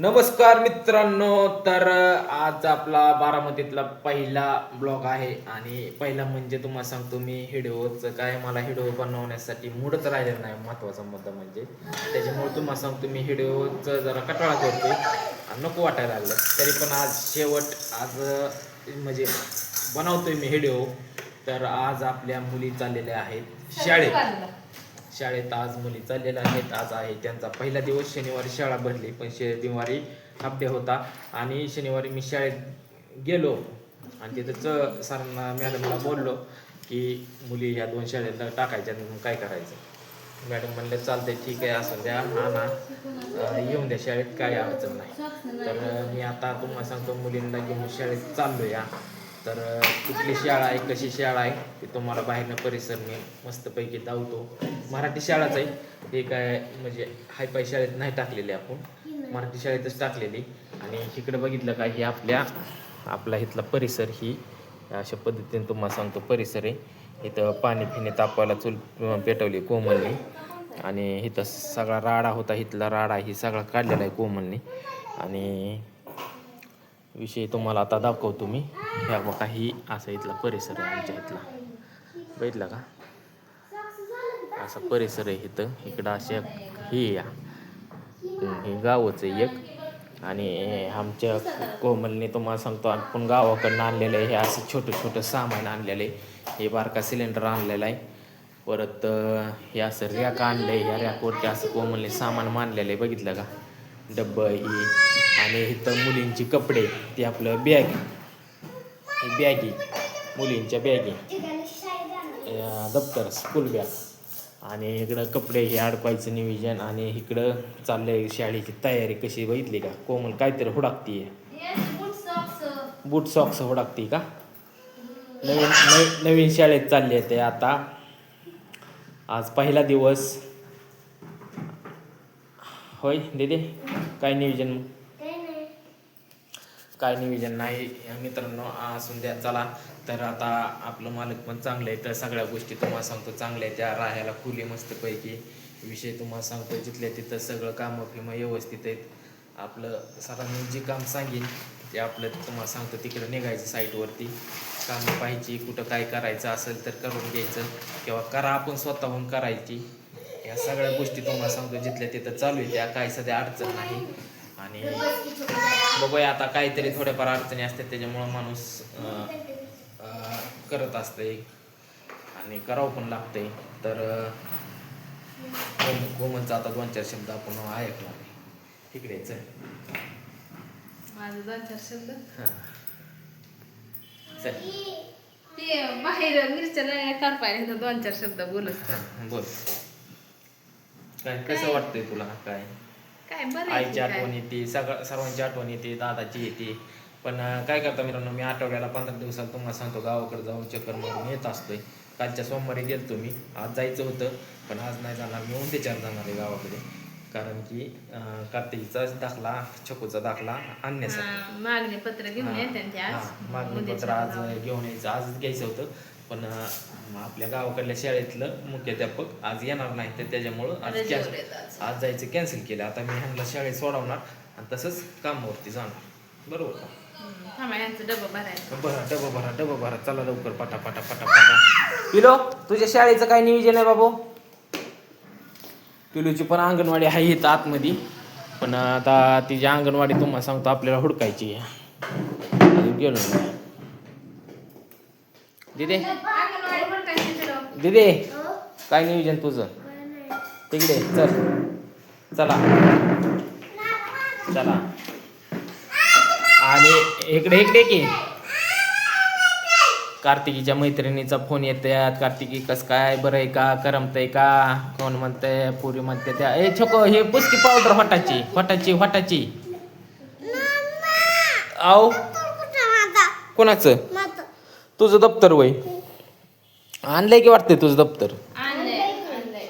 नमस्कार मित्रांनो तर आज आपला बारामतीतला पहिला ब्लॉग आहे आणि पहिला म्हणजे तुम्हाला सांगतो मी व्हिडिओचं काय मला व्हिडिओ बनवण्यासाठी मूडच राहिलेला नाही महत्त्वाचा मुद्दा म्हणजे. त्याच्यामुळे तुम्हाला सांगतो मी व्हिडिओचं जरा कटाळा करतो आणि नको वाटायला लागलं. तरी पण आज शेवट आज म्हणजे बनवतोय मी व्हिडिओ तर आज आपल्या मुली चाललेल्या आहेत शाळेत. शाळेत आज मुली चाललेल्या आहेत. आज आहे त्यांचा पहिला दिवस. शनिवारी शाळा भरली पण शनिवारी हप्ते होता. आणि शनिवारी मी शाळेत गेलो. आणि तिथं च सरांना मॅडमला बोललो की मुली ह्या दोन शाळेत टाकायच्या आणि काय करायचं? मॅडम म्हणलं चालतंय ठीक आहे असं द्या. हा ना. येऊन द्या शाळेत. काय अडचण नाही. तर मी आता तुम्हाला सांगतो मुलींना घेऊन शाळेत चाललो या तर कुठली शाळा आहे कशी शाळा आहे ते तुम्हाला बाहेरनं परिसर मी मस्तपैकी धावतो मराठी शाळाच आहे. हे काय म्हणजे हायपाय शाळेत नाही टाकलेली आपण. मराठी शाळेतच टाकलेली. आणि इकडं बघितलं का ही आपल्या आपला इथला परिसर ही अशा पद्धतीने तुम्हाला सांगतो परिसर आहे. इथं पाणी फिने तापवायला चूल पेटवली कोमलने. आणि इथं सगळा राडा होता इथला राडा ही सगळा काढलेला आहे कोमलने. आणि विषय तुम्हाला आता दाखवतो मी. ह्या बघा ही असा इथला परिसर आहे आमच्या इथला. बघितला का? असा परिसर आहे इथं. इकडं असे ही या. हे गावच आहे एक. आणि आमच्या कोमलने तुम्हाला सांगतो आपण गावाकडनं आणलेलं आहे. हे असं छोटं छोटं सामान आणलेलं आहे. हे बारका सिलेंडर आणलेला आहे. परत हे असं रॅक आणलं आहे ह्या रॅकवरती असं कोमलने सामान मांडलेलं आहे. बघितलं का? डब्बं ही. आणि इथं मुलींची कपडे ते आपलं बॅग ही बॅगी मुलींच्या बॅगी दप्तर स्कूल बॅग आणि इकडं कपडे हे अडकवायचं नियोजन आणि इकडं चाललंय शाळेची तयारी कशी बघितली का? कोमल काहीतरी हुडाकतीये. बूट सॉक्स हुडाकती का? नवीन नवीन शाळेत चालली आहे ते आता. आज पहिला दिवस. होय दिदी काय नियोजन? काय नियोजन नाही मित्रांनो असून द्या चला. तर आता आपलं मालक पण चांगलं आहे तर सगळ्या गोष्टी तुम्हाला सांगतो. चांगल्या आहेत त्या राहायला खुली मस्तपैकी. विषय तुम्हाला सांगतो जिथल्या तिथं सगळं कामं फिमं व्यवस्थित आहेत. आपलं सरांनी जे काम सांगेन ते आपलं तुम्हाला सांगतो तिकडं निघायचं साईटवरती. कामं पाहिजे कुठं काय करायचं असेल तर करून घ्यायचं किंवा करा आपण स्वतःहून करायची. या सगळ्या गोष्टी तुम्हाला सांगतो जिथल्या तिथं चालू आहे त्या काही सध्या अडचण नाही. आणि बघूया आता काहीतरी थोड्याफार अडचणी असतात त्याच्यामुळं माणूस करत असते आणि करावं पण लागतंय. तर गोमनचा आता दोन चार शब्द आपण ऐकला तिकडे चल. माझं दोन चार शब्द? हां. चल. ते बाहेर मिरच्या नाही करपायला इथं दोन चार शब्द बोलत बोल. काय कसं वाटतंय तुला काय? काय बरं आहे की आईची काय? आठवण येते सगळं सर्वांची आठवण येते दादाची येते. पण अं, काय करता मित्रांनो मी आठवड्याला पंधरा दिवसात तुम्हाला सांगतो गावाकडे जाऊन चक्कर मारून येत असतोय. कालच्या सोमवारी गेलतो मी. आज जायचं होतं पण आज नाही जाणार. मी उद्याच्यावर जाणार आहे गावाकडे. कारण की अं, कार्तिकीचा दाखला छकूचा दाखला आणण्यासाठी. हा, मागणी पत्र घेऊन येते ते आज. मागणी पत्र आज. घेऊन यायचं. आजच घ्यायचं होतं. पण आपल्या गावाकडल्या शाळेतलं मुख्याध्यापक आज येणार नाही तर त्याच्यामुळं आज रजेवर कॅन्सल आहेत आज. आज जायचं कॅन्सल केलं. आता मी ह्यांना शाळेत सोडवणार आणि तसंच कामावरती जाणार. बरोबर का? हम्म, थांबा यांचं डबं भरायचं. बरं डबं भरा डबं भरा. चला लवकर पटा पटा पटा पटा पिलो तुझ्या शाळेचं काय नियोजन आहे बाबू? पिलूची पण अंगणवाडी आहे इथं आतमध्ये. पण आता तिची अंगणवाडी तुम्हाला सांगतो आपल्याला हुडकायची आहे. गेलो नाही दिदे. दिदे काय नियोजन तुझं? तिकडे चल. चला. चला. आणि इकडे इकडे की? कार्तिकीच्या मैत्रिणीचा फोन येतात कार्तिकी कस काय? बरं आहे का? करमतंय का? कोण म्हणतंय? पुरी म्हणते त्या. ए छोको हे पुसकी पावडर होटाची होटाची होटाची. आव कोणाचं? तुझं दप्तर वय? आणलंय की वाटतंय तुझं दप्तर?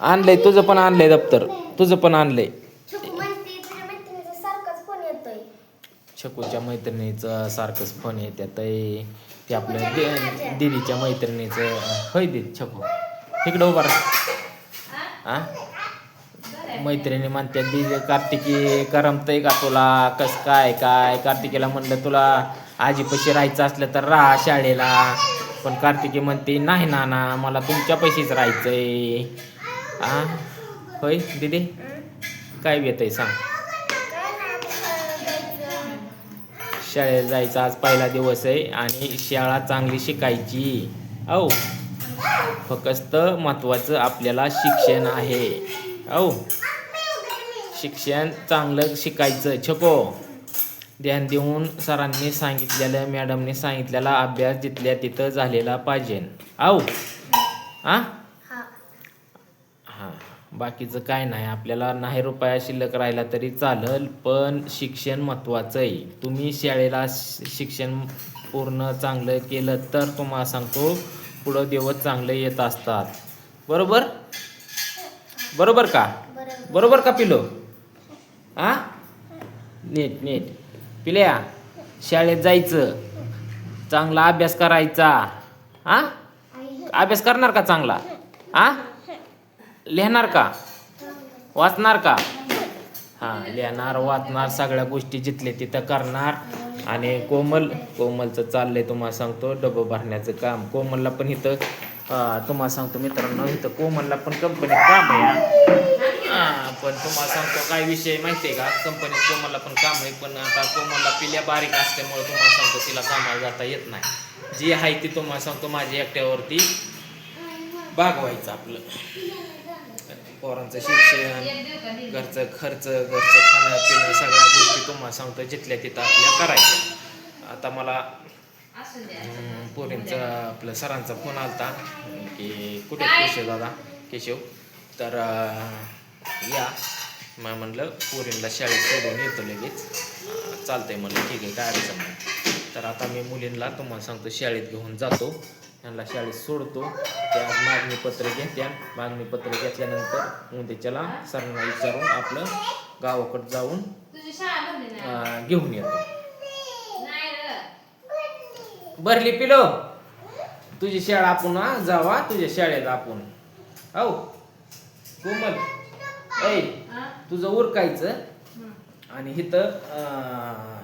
आणलंय. तुझं पण आणलंय दप्तर. तुझं पण आणलंय. छकूच्या मैत्रिणीचं सारखंच फोन येतात ते आपल्या दि- दीदीच्या मैत्रिणीचं. होय दीदी छकू. इकडं उभा राहा. हा? मैत्रिणी म्हणते दीदी कार्तिकी करमतय का तुला? कस काय काय? कार्तिकीला म्हणलं तुला आजीपाशी राहायचं असलं तर राहा शाळेला. पण कार्तिकी म्हणते नाही नाना मला तुमच्या पैशीच राहायचंय. आ? होय दीदी? काय येत आहे सांग. शाळेत जायचं आज पहिला दिवस आहे आणि शाळा चांगली शिकायची. औ. फक्त महत्त्वाचं आपल्याला शिक्षण आहे. औ. शिक्षण चांगलं शिकायचं. छको. ध्यान देऊन सरांनी सांगितलेलं मॅडमने सांगितलेला अभ्यास जिथल्या तिथं झालेला पाहिजे. औ आ? हां. बाकीचं काय नाही. आपल्याला नाही रुपया शिल्लक राहिला तरी चालेल पण शिक्षण महत्त्वाचं आहे तुम्ही शाळेला शिक्षण पूर्ण चांगलं केलं तर तुम्हाला सांगतो पुढं दिवस चांगले येत असतात. बरोबर? बरोबर का? बरोबर का पिलो? आ? नीट नीट. पिल्या शाळेत जायचं. चांगला अभ्यास करायचा. आ? अभ्यास करणार का चांगला? आ? लिहिणार का? वाचणार का? हां लिहिणार वाचणार सगळ्या गोष्टी जिथले तिथं करणार. आणि कोमल कोमलचं चाललंय तुम्हाला सांगतो डबं भरण्याचं काम. कोमलला पण इथं तुम्हाला सांगतो मित्रांनो इथं कोमलला पण कंपनीत काम आहे पण तुम्हाला सांगतो काय विषय माहिती आहे का कंपनीत कोमलला पण काम आहे पण आता कोमलला पिल्या बारीक असल्यामुळे तुम्हाला सांगतो तिला कामाला जाता येत नाही. जी आहे ती तुम्हाला सांगतो माझ्या एकट्यावरती भागवायचं आपलं. पोरांचं शिक्षण घरचं खर्च घरचं खाणं पिणं सगळ्या गोष्टी तुम्हाला सांगतो जिथल्या तिथं आपल्या करायच्या. आता मला हम्म, पोरींचा आपलं सरांचा फोन आलता की कुठे केशव दादा? केशव? तर या. मग म्हणलं पोरींला शाळेत सोडून येतो लगेच. चालतंय म्हणलं ठीक आहे काय अडचण नाही. तर आता मी मुलींना तुम्हाला सांगतो शाळेत घेऊन जातो. त्यांना शाळेत सोडतो. त्या मागणी पत्र घेत्या. मागणी पत्र घेतल्यानंतर उद्याच्याला सरांना विचारून आपलं गावाकडं जाऊन घेऊन येतो. भरली पिलो. तुझी शाळा आपण जावा. तुझ्या शाळेत आपण. हो कोमल. ऐ? तुझं उरकायचं. आणि इथं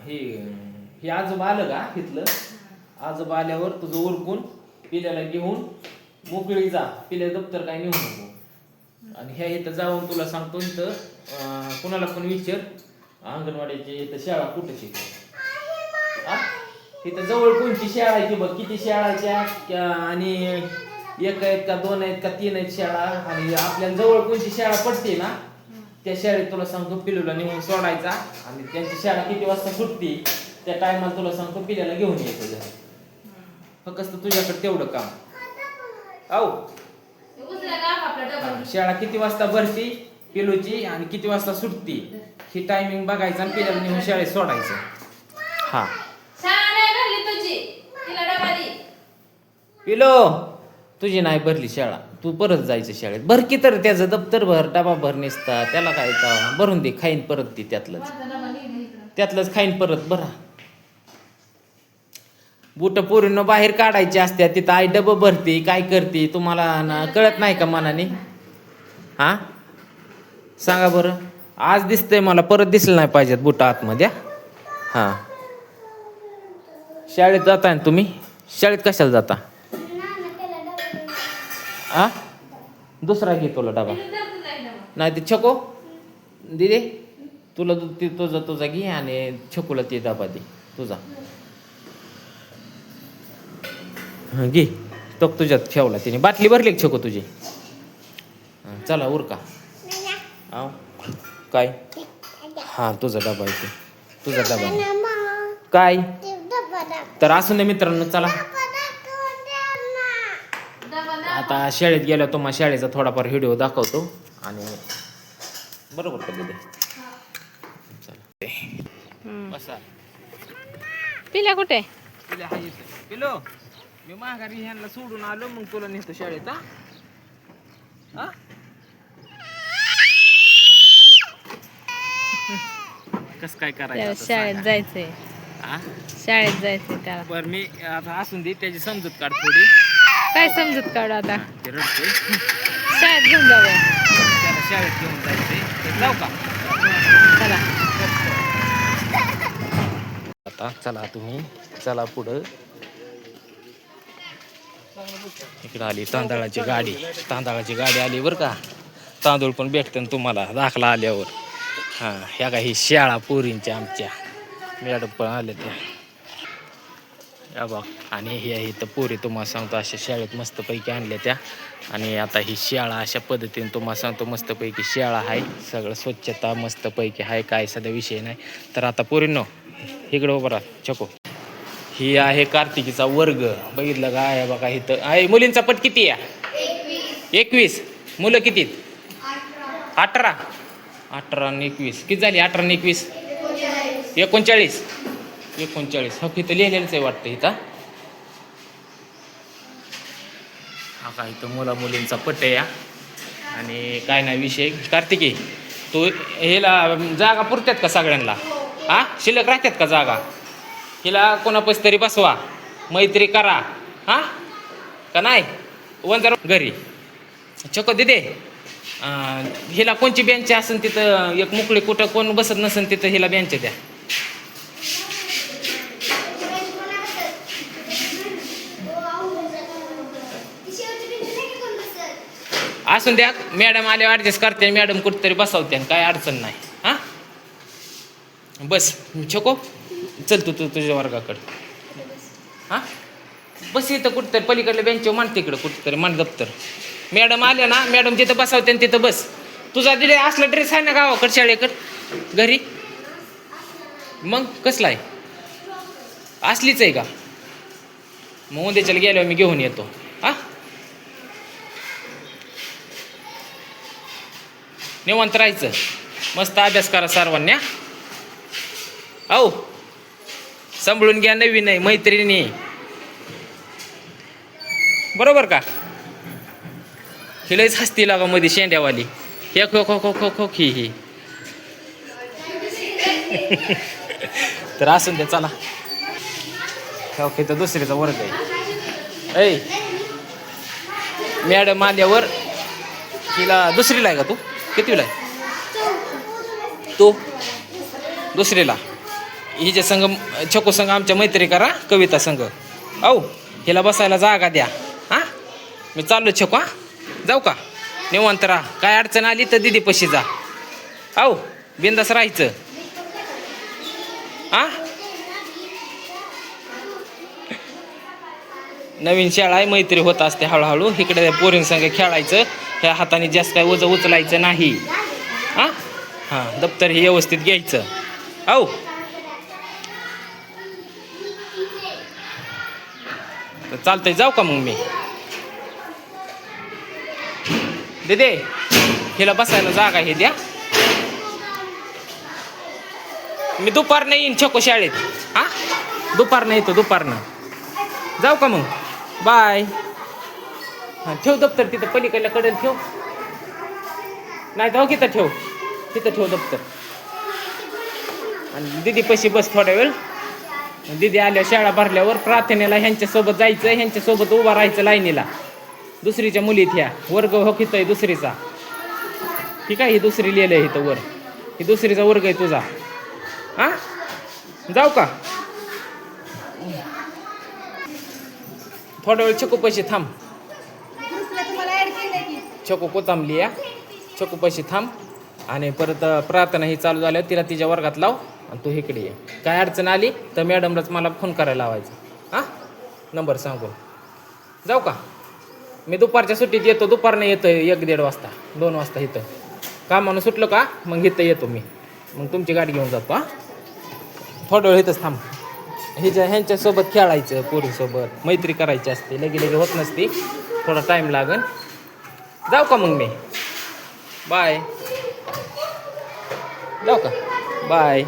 हे हे आजोबा आलं का इथलं आजोबा आल्यावर तुझं उरकून पिल्याला घेऊन मोकळी जा. पिल्या दप्तर काय नेऊ नको. आणि ह्या इथं जाऊन तुला सांगतो इथं कुणाला पण विचार. अंगणवाडीची इथं शाळा कुठं शिकव आ? तिथं जवळ कोणची शाळा आहे ती बघ? किती शाळा आहेत त्या? त्या आणि एक आहेत का दोन आहेत का तीन आहेत शाळा? आणि आपल्याला जवळ कोणची शाळा पडते ना? त्या शाळेत तुला सांगतो पिलूला नेऊन सोडायचा. आणि त्यांची शाळा किती वाजता सुटती त्या टायमाला तुला सांगतो पिल्याला घेऊन यायचं घरी. फक्त तुझ्याकडे तेवढं काम. डबा शाळा किती वाजता भरती? पिलूची. आणि किती वाजता सुटती? ही टायमिंग बघायचं आणि पिल्याला नेऊन शाळेत सोडायचं. हा. पिलो तुझी नाही भरली शाळा. तू परत जायचं शाळेत. भर की तर त्याचं दप्तर भर डबा भर नेसता त्याला काय का भरून दे खाईन परत दे त्यातलंच. त्यातलंच खाईन परत भरा बुट पोरीनं बाहेर काढायची असत्या तिथं आई डबं भरते काय करते तुम्हाला ना कळत नाही का मनाने? हा? सांगा बरं. आज दिसतंय मला परत दिसलं नाही पाहिजेत बुट आतमध्ये हा. शाळेत जाता ना तुम्ही? शाळेत कशाला जाता? हा? दुसरा घे तुला डबा. नाही ते छको. दिदे तुला तू- तुझा तुझा घे आणि छकूला ते डबा दे. तुझा. हं, घे. तो तुझ्यात ठेवला तिने. बाटली भरली छको तुझी? चला उरका. आव काय? हा तुझा डबा आहे ते. तुझा डबा काय? तर असू दे मित्रांनो चला. आता शाळेत गेलो तुम्हाला शाळेचा थोडाफार व्हिडिओ दाखवतो. आणि बरोबर चला. बसा. पिल्या कुठे? हा. पिलो. मी माघारी ह्यांना सोडून आलो मग तुला नेतो शाळेत हा? हा? कस काय करायचं शाळेत. जायचंय. हा? शाळेत जायचंय त्याला. बरं मी आता असून दे त्याची समजूत काढ थोडी. काय समजत काढू आता? शाळेत घेऊन जाऊया. शाळेत घेऊन जाऊ का? चला. आता चला तुम्ही. चला पुढं. इकडं आली तांदळाची गाडी. तांदळाची गाडी आली बरं का? तांदूळ पण भेटतं ना तुम्हाला. दाखला आल्यावर. हां ह्या काही शाळा पोरींच्या आमच्या. मॅडम पण आल्या त्या. या बघ आणि हे इथं पोरी तुम्हाला सांगतो अशा शाळेत मस्तपैकी आणल्या त्या. आणि आता ही शाळा अशा पद्धतीने तुम्हाला सांगतो मस्तपैकी शाळा आहे. सगळं स्वच्छता मस्तपैकी आहे काय सध्या विषय नाही. तर आता पोरींनो इकडं उभं राहा चको ही आहे कार्तिकीचा वर्ग. बघितलं का? आहे बघा इथं. आहे मुलींचा पट किती आहे? एकवीस. मुलं किती अठरा. अठरा आणि एकवीस. किती झाली? अठरा आणि एकवीस? एकोणचाळीस. एकोणचाळीस. हो इथं लिहिलेलंच आहे वाटतं इथं. हा का इथं मुला मुलींचा पट या. आणि काय नाही विषय कार्तिकी तू ह्याला जागा पुरत्यात का सगळ्यांना? हा? शिल्लक राहतात का जागा? हिला कोणापास तरी बसवा. मैत्री करा. हा? का नाही? वंदर घरी. चको दिदे. हिला कोणची बेंच असेल तिथं? एक मोकळी कुठं कोण बसत नसेल तिथं हिला बेंच द्या. असून द्या मॅडम आल्यावर ॲडजस्ट करते मॅडम कुठेतरी बसवते काय अडचण नाही. हा? बस छको. चल तू तू तुझ्या वर्गाकडे. हा? बस इथं कुठेतरी पलीकडल्या बेंचवर मान तिकडं कुठेतरी मान दप्तर. मॅडम आल्या ना मॅडम जिथं बसवते ना तिथं बस. तुझा दिले असला ड्रेस आहे ना गावाकडे शाळेकडे. घरी. मग कसला आहे? असलीच आहे का? मग उद्याच्याला गेल्यावर मी घेऊन येतो हा निवांत राहायचं. मस्त अभ्यास करा सर्वांना औ. सांभाळून घ्या नवीन आहे मैत्रिणी. बरोबर का? हिलाच हसती लागा मध्ये शेंड्यावाली. हे खो खो खो खो खो खी ही. तर असून द्या चला. ओके तर दुसरीचा वर्ग आहे ऐ. मॅडम आल्यावर तिला दुसरीला आहे का तू? किती आहे? तू? दुसरीला. हिच्या संघ छको संघ आमच्या मैत्री करा कविता संघ. औ हिला बसायला जागा द्या. हां? मी चाललो छको हा? जाऊ का? निवांत राहा. काय अडचण आली तर दिदी पशी जा. औ बिंदास राहायचं. हा? नवीन शाळा आहे मैत्री होत असते हळूहळू. इकडे पोरींसंग खेळायचं. ह्या हाताने जास्त काय ओझं उचलायचं नाही. हां? हां. दप्तर हे व्यवस्थित घ्यायचं. तर चालतंय जाऊ का मग मी? दिदे हिला बसायला जागा हे द्या. मी दुपारनं येईन छको शाळेत. हा? दुपारनं येतो दुपारनं. जाऊ का मग? बाय. हां ठेव दप्तर तिथं पलीकडल्या कडेल ठेव. नाही तर हो तिथं ठेव. तिथं ठेव दप्तर. आणि दिदी पैसे बस थोड्या वेळ. दिदी आल्या शाळा भरल्यावर प्रार्थनेला ह्यांच्यासोबत जायचं ह्यांच्यासोबत उभा राहायचं लाईनीला. दुसरीच्या मुलीत ह्या वर्ग हो किती आहे दुसरीचा? ठीक आहे ही दुसरी लिहिलं आहे इथं वर. ही दुसरीचा वर्ग आहे तुझा. हा? जाऊ का? थोड्या वेळ चकू पैसे थांब. छकू कोथांबली या छकू पैसे थांब. आणि परत प्रार्थना ही चालू झाल्यावर तिला तिच्या वर्गात लाव आणि तू इकडे ये. काय अडचण आली तर मॅडमलाच मला फोन करायला लावायचा. हां? नंबर सांगून. जाऊ का? मी दुपारच्या सुट्टीत येतो दुपारनं येतो एक दीड वाजता दोन वाजता इथं. कामानं सुटलं का? मग इथं येतो मी. मग तुमची गाडी घेऊन जातो हां? थोडं वेळ इथंच थांब. हिच्या ह्यांच्यासोबत खेळायचं पोरीसोबत. मैत्री करायची असते लगे लगे होत नसते. थोडा टाईम लागन. जाऊ का मग मी? बाय जाऊ का? बाय